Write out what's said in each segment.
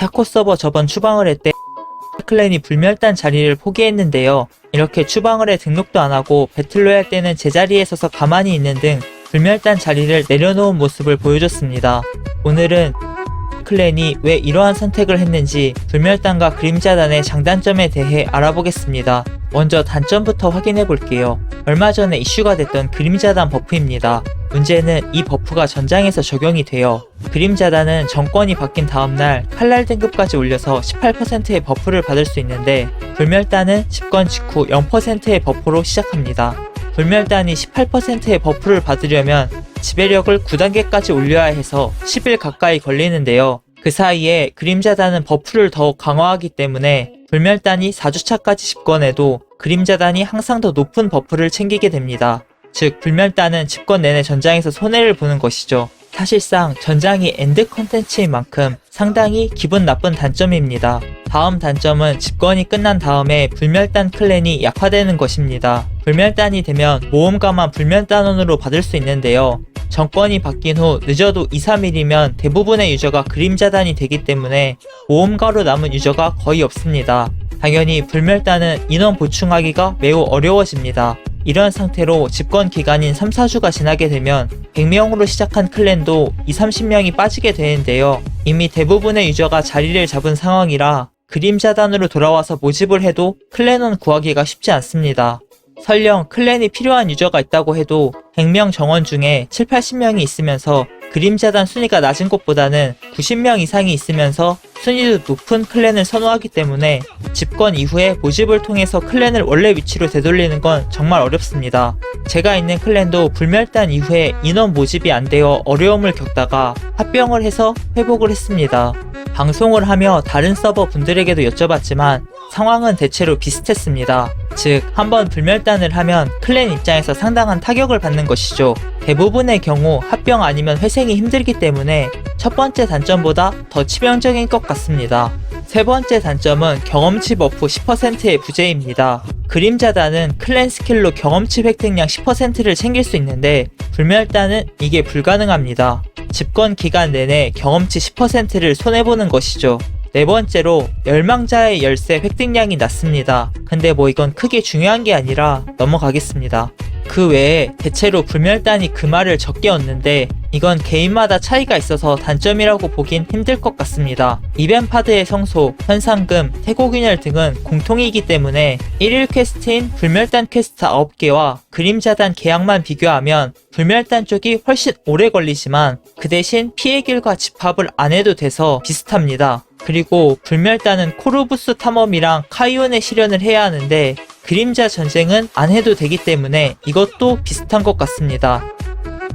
샤코 서버 저번 추방을 할때 클랜이 불멸단 자리를 포기했는데요. 이렇게 추방을 해 등록도 안 하고 배틀로얄 때는 제자리에 서서 가만히 있는 등 불멸단 자리를 내려놓은 모습을 보여줬습니다. 오늘은 클랜이 왜 이러한 선택을 했는지 불멸단과 그림자단의 장단점에 대해 알아보겠습니다. 먼저 단점부터 확인해 볼게요. 얼마 전에 이슈가 됐던 그림자단 버프입니다. 문제는 이 버프가 전장에서 적용이 돼요. 그림자단은 정권이 바뀐 다음날 칼날 등급까지 올려서 18%의 버프를 받을 수 있는데 불멸단은 집권 직후 0%의 버프로 시작합니다. 불멸단이 18%의 버프를 받으려면 지배력을 9단계까지 올려야 해서 10일 가까이 걸리는데요. 그 사이에 그림자단은 버프를 더욱 강화하기 때문에 불멸단이 4주차까지 집권해도 그림자단이 항상 더 높은 버프를 챙기게 됩니다. 즉, 불멸단은 집권 내내 전장에서 손해를 보는 것이죠. 사실상 전장이 엔드 컨텐츠인 만큼 상당히 기분 나쁜 단점입니다. 다음 단점은 집권이 끝난 다음에 불멸단 클랜이 약화되는 것입니다. 불멸단이 되면 모험가만 불멸단원으로 받을 수 있는데요. 정권이 바뀐 후 늦어도 2, 3일이면 대부분의 유저가 그림자단이 되기 때문에 모험가로 남은 유저가 거의 없습니다. 당연히 불멸단은 인원 보충하기가 매우 어려워집니다. 이런 상태로 집권 기간인 3, 4주가 지나게 되면 100명으로 시작한 클랜도 2, 30명이 빠지게 되는데요. 이미 대부분의 유저가 자리를 잡은 상황이라 그림자단으로 돌아와서 모집을 해도 클랜원 구하기가 쉽지 않습니다. 설령 클랜이 필요한 유저가 있다고 해도 100명 정원 중에 7, 80명이 있으면서 그림자단 순위가 낮은 곳보다는 90명 이상이 있으면서 순위도 높은 클랜을 선호하기 때문에 집권 이후에 모집을 통해서 클랜을 원래 위치로 되돌리는 건 정말 어렵습니다. 제가 있는 클랜도 불멸단 이후에 인원 모집이 안 되어 어려움을 겪다가 합병을 해서 회복을 했습니다. 방송을 하며 다른 서버 분들에게도 여쭤봤지만 상황은 대체로 비슷했습니다. 즉, 한번 불멸단을 하면 클랜 입장에서 상당한 타격을 받는 것이죠. 대부분의 경우 합병 아니면 회생이 힘들기 때문에 첫 번째 단점보다 더 치명적인 것 같습니다. 세 번째 단점은 경험치 버프 10%의 부재입니다. 그림자단은 클랜 스킬로 경험치 획득량 10%를 챙길 수 있는데 불멸단은 이게 불가능합니다. 집권 기간 내내 경험치 10%를 손해보는 것이죠. 네 번째로 멸망자의 열쇠 획득량이 낮습니다. 근데 뭐 이건 크게 중요한 게 아니라 넘어가겠습니다. 그 외에 대체로 불멸단이 그 말을 적게 얻는데 이건 개인마다 차이가 있어서 단점이라고 보긴 힘들 것 같습니다. 이벤파드의 성소, 현상금, 태고균열 등은 공통이기 때문에 1일 퀘스트인 불멸단 퀘스트 9개와 그림자단 계약만 비교하면 불멸단 쪽이 훨씬 오래 걸리지만 그 대신 피해 길과 집합을 안 해도 돼서 비슷합니다. 그리고 불멸단은 코르부스 탐험이랑 카이온의 실현을 해야 하는데 그림자 전쟁은 안 해도 되기 때문에 이것도 비슷한 것 같습니다.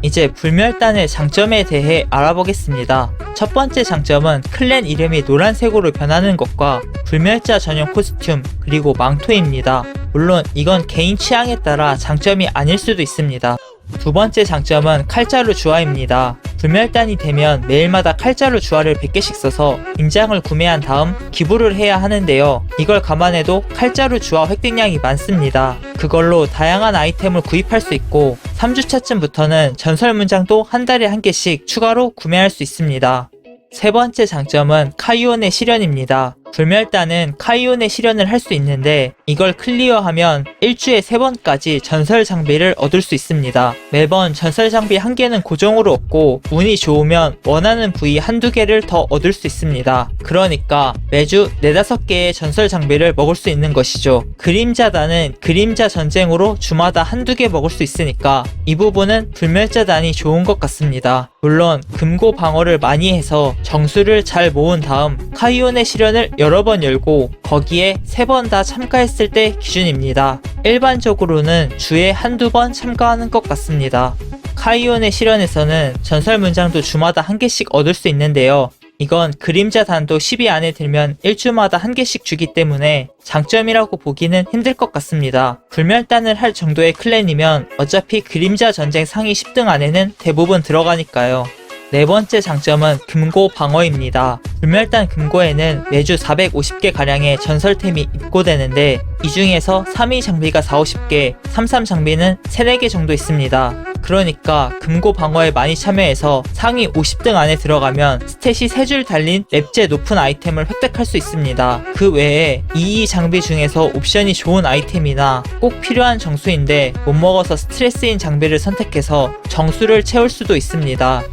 이제 불멸단의 장점에 대해 알아보겠습니다. 첫 번째 장점은 클랜 이름이 노란색으로 변하는 것과 불멸자 전용 코스튬 그리고 망토입니다. 물론 이건 개인 취향에 따라 장점이 아닐 수도 있습니다. 두 번째 장점은 칼자루 주화입니다. 불멸단이 되면 매일마다 칼자루 주화를 100개씩 써서 인장을 구매한 다음 기부를 해야 하는데요. 이걸 감안해도 칼자루 주화 획득량이 많습니다. 그걸로 다양한 아이템을 구입할 수 있고 3주차쯤부터는 전설 문장도 한 달에 한 개씩 추가로 구매할 수 있습니다. 세 번째 장점은 카이온의 실현입니다. 불멸단은 카이온의 실현을 할 수 있는데 이걸 클리어하면 일주에 세 번까지 전설 장비를 얻을 수 있습니다. 매번 전설 장비 한 개는 고정으로 얻고 운이 좋으면 원하는 부위 한두 개를 더 얻을 수 있습니다. 그러니까 매주 네다섯 개의 전설 장비를 먹을 수 있는 것이죠. 그림자단은 그림자 전쟁으로 주마다 한두 개 먹을 수 있으니까 이 부분은 불멸자단이 좋은 것 같습니다. 물론 금고 방어를 많이 해서 정수를 잘 모은 다음 카이온의 실현을 여러 번 열고 거기에 세 번 다 참가했을 때 기준입니다. 일반적으로는 주에 한두 번 참가하는 것 같습니다. 카이온의 실현에서는 전설 문장도 주마다 한 개씩 얻을 수 있는데요. 이건 그림자 단도 10위 안에 들면 일주마다 한 개씩 주기 때문에 장점이라고 보기는 힘들 것 같습니다. 불멸단을 할 정도의 클랜이면 어차피 그림자 전쟁 상위 10등 안에는 대부분 들어가니까요. 네 번째 장점은 금고 방어입니다. 불멸단 금고에는 매주 450개 가량의 전설템이 입고되는데 이 중에서 3위 장비가 4, 50개, 3, 3 장비는 3, 4개 정도 있습니다. 그러니까 금고 방어에 많이 참여해서 상위 50등 안에 들어가면 스탯이 3줄 달린 랩제 높은 아이템을 획득할 수 있습니다. 그 외에 2E 장비 중에서 옵션이 좋은 아이템이나 꼭 필요한 정수인데 못 먹어서 스트레스인 장비를 선택해서 정수를 채울 수도 있습니다.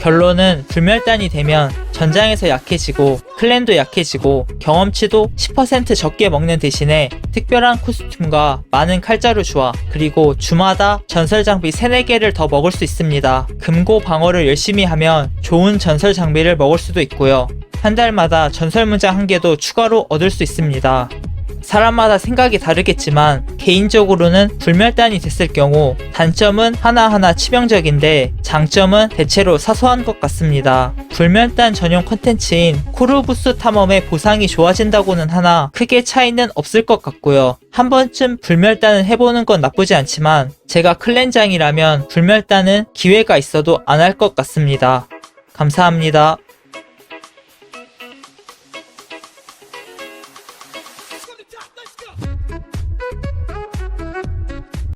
결론은 불멸단이 되면 전장에서 약해지고 클랜도 약해지고 경험치도 10% 적게 먹는 대신에 특별한 코스튬과 많은 칼자루 조화 그리고 주마다 전설 장비 3, 4개를 더 먹을 수 있습니다. 금고 방어를 열심히 하면 좋은 전설 장비를 먹을 수도 있고요. 한 달마다 전설 문장 한 개도 추가로 얻을 수 있습니다. 사람마다 생각이 다르겠지만 개인적으로는 불멸단이 됐을 경우 단점은 하나하나 치명적인데 장점은 대체로 사소한 것 같습니다. 불멸단 전용 컨텐츠인 코르부스 탐험의 보상이 좋아진다고는 하나 크게 차이는 없을 것 같고요. 한 번쯤 불멸단을 해보는 건 나쁘지 않지만 제가 클렌장이라면 불멸단은 기회가 있어도 안 할 것 같습니다. 감사합니다.